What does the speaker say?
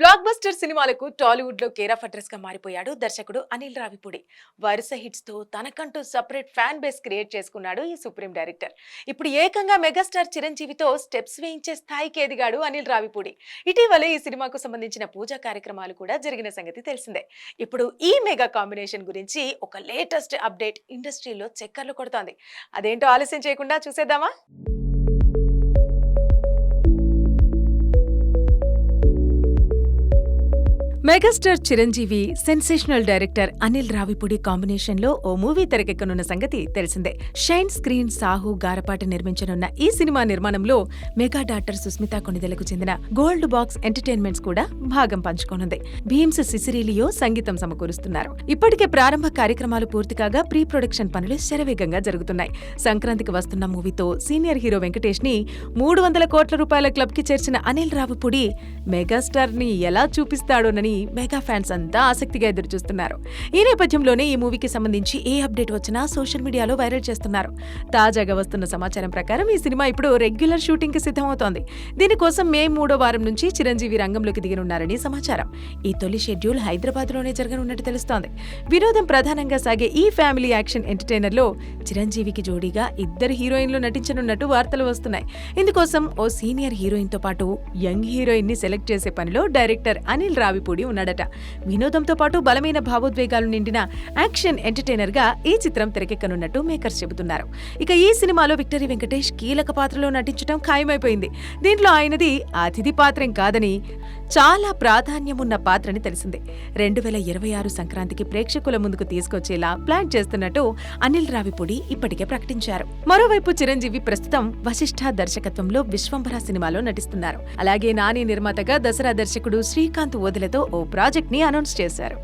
Block buster సినిమాలకు టాలీవుడ్లో care అడ్రస్గా మారిపోయాడు దర్శకుడు అనిల్ రావిపూడి. వరుస హిట్స్తో తనకంటూ సపరేట్ ఫ్యాన్ బేస్ క్రియేట్ చేసుకున్నాడు ఈ సుప్రీం డైరెక్టర్. ఇప్పుడు ఏకంగా మెగాస్టార్ చిరంజీవితో స్టెప్స్ వేయించే స్థాయికి ఎదిగాడు అనిల్ రావిపూడి. ఇటీవలే ఈ సినిమాకు సంబంధించిన పూజా కార్యక్రమాలు కూడా జరిగిన సంగతి తెలిసిందే. ఇప్పుడు ఈ మెగా కాంబినేషన్ గురించి ఒక లేటెస్ట్ అప్డేట్ ఇండస్ట్రీలో చక్కర్లు కొడుతోంది. అదేంటో ఆలస్యం చేయకుండా చూసేద్దామా? Megastar Chiranjeevi sensational director Anil Ravipudi కాంబినేషన్లో ఓ మూవీ తెరకెక్కనున్న సంగతి తెలిసిందే. షైన్ స్క్రీన్ సాహు గారపాటి నిర్మించనున్న ఈ సినిమా నిర్మాణంలో మెగా డాక్టర్ సుస్మిత కొనిదెలకు చెందిన గోల్డ్ బాక్స్ ఎంటర్టైన్మెంట్స్ కూడా భాగం పంచుకోనుంది. భీమ్స్ సిసిరీలియో సంగీతం సమకూరుస్తున్నారు. ఇప్పటికే ప్రారంభ కార్యక్రమాలు పూర్తి కాగా ప్రీ ప్రొడక్షన్ పనులు శరవేగంగా జరుగుతున్నాయి. సంక్రాంతికి వస్తున్న మూవీతో సీనియర్ హీరో వెంకటేష్ని మూడు వందల కోట్ల రూపాయల క్లబ్కి చేర్చిన అనిల్ రావిపూడి మెగాస్టార్ని ఎలా చూపిస్తాడోనని మెగా ఫ్యాన్స్ అంతా ఆసక్తిగా ఎదురుచూస్తున్నారు ఈ నేపథ్యంలోనే ఈ మూవీకి సంబంధించి ఏ అప్డేట్ వచ్చినా సోషల్ మీడియాలో వైరల్ చేస్తున్నారు. తాజాగా వస్తున్న సమాచారం ప్రకారం ఈ సినిమా ఇప్పుడు రెగ్యులర్ షూటింగ్కి సిద్ధమవుతోంది. దీనికోసం మే మూడో వారం నుంచి చిరంజీవి రంగంలోకి దిగనున్నారని సమాచారం. ఈ తొలి షెడ్యూల్ హైదరాబాద్లోనే జరగనున్నట్టు తెలుస్తోంది. వినోదం ప్రధానంగా సాగే ఈ ఫ్యామిలీ యాక్షన్ ఎంటర్టైనర్లో చిరంజీవికి జోడీగా ఇద్దరు హీరోయిన్లు నటించనున్నట్టు వార్తలు వస్తున్నాయి. ఇందుకోసం ఓ సీనియర్ హీరోయిన్తో పాటు యంగ్ హీరోయిన్ని సెలెక్ట్ చేసే పనిలో డైరెక్టర్ అనిల్ రావిపూడి ఉన్నాడట. వినోదంతో పాటు బలమైన భావోద్వేగాలు నిండిన యాక్షన్ ఎంటర్టైనర్గా ఈ చిత్రం తెరకెక్కనున్నట్టు మేకర్స్ చెబుతున్నారు. ఇక ఈ సినిమాలో విక్టరీ వెంకటేష్ కీలక పాత్రలో నటించడం ఖాయమైపోయింది. దీంట్లో ఆయనది అతిథి పాత్రం కాదని చాలా ప్రాధాన్యమున్న పాత్రని తెలిసిందే. రెండు వేల ఇరవై ఆరు సంక్రాంతికి ప్రేక్షకుల ముందుకు తీసుకొచ్చేలా ప్లాన్ చేస్తున్నట్టు అనిల్ రావిపూడి ఇప్పటికే ప్రకటించారు. మరోవైపు చిరంజీవి ప్రస్తుతం వశిష్ఠ దర్శకత్వంలో విశ్వంభర సినిమాలో నటిస్తున్నారు. అలాగే నాని నిర్మాతగా దసరా దర్శకుడు శ్రీకాంత్ ఓదెలతో ఓ ప్రాజెక్ట్ని అనౌన్స్ చేశారు.